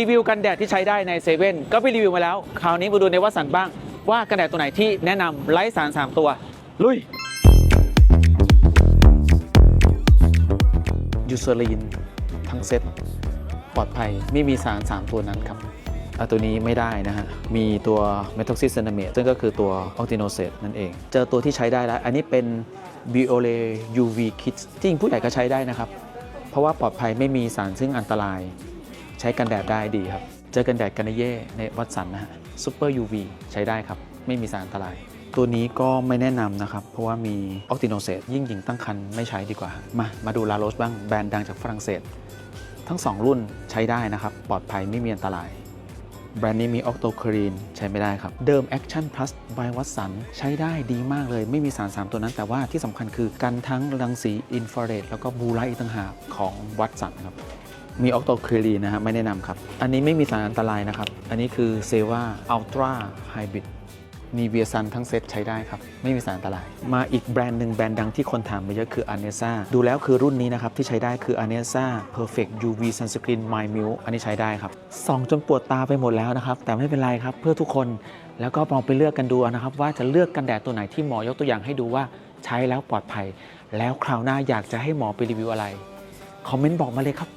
รีวิวกันแดดที่ใช้ได้ในเซเว่นก็ไปรีวิวมาแล้ว คราวนี้มาดูในวัดสันบ้าง ว่ากันแดดตัวไหนที่แนะนำไร้สาร 3 ตัว ลุยยูโซลีนทั้งเซ็ตปลอดภัยไม่มีสาร 3 ตัวนั้นครับอะตัวนี้ไม่ได้นะฮะ มีตัวเมท o อกซิ c เซน m เมตซึ่งก็คือตัวออกติโนเซตนั่นเอง เจอตัวที่ใช้ได้แล้ว อันนี้เป็น Biole UV Kit จริงผู้ใหญ่ก็ใช้ได้นะครับ เพราะว่าปลอดภัยไม่มีสารซึ่งอันตราย ใช้กันแดดได้ดีครับ เจอกันแดดกันเย่ในวัดสันนะฮะซูเปอร์ UV ใช้ได้ครับ ไม่มีสารอันตราย ตัวนี้ก็ไม่แนะนำนะครับ เพราะว่ามีออกติโนเซตยิ่งหญิงตั้งครรภ์ไม่ใช้ดีกว่า มามาดูลาโรสบ้างแบรนด์ดังจากฝรั่งเศส ทั้ง 2 รุ่นใช้ได้นะครับ ปลอดภัยไม่มีอันตรายแบรนด์นี้มีออกโตครีนใช้ไม่ได้ครับ เดิม Action Plus by วัตสันใช้ได้ดีมากเลย ไม่มีสาร 3 ตัวนั้น แต่ว่าที่สำคัญคือกันทั้งรังสีอินฟราเรดแล้วก็บูไลท์อีกต่างหากของวัตสันครับ มีออกโตครีนนะฮะไม่แนะนำครับ อันนี้ไม่มีสารอันตรายนะครับ อันนี้คือเซวาอัลตร้าไฮบริดมีเวียซันทั้งเซตใช้ได้ครับ ไม่มีสารอันตราย มาอีกแบรนด์หนึ่งแบรนด์ดังที่คนถามมาเยอะคือ a n e s a ดูแล้วคือรุ่นนี้นะครับ ที่ใช้ได้คือ a n e s a Perfect UV Sunscreen My Milk อันนี้ใช้ได้ครับส่องจนปวดตาไปหมดแล้วนะครับ แต่ไม่เป็นไรครับ เพื่อทุกคนแล้วก็ลองไปเลือกกันดูนะครับ ว่าจะเลือกกันแดดตัวไหนที่หมอยกตัวอย่างให้ดูว่าใช้แล้วปลอดภัย แล้วคราวหน้าอยากจะให้หมอไปรีวิวอะไรคอมเมนต์บอกมาเลยครับ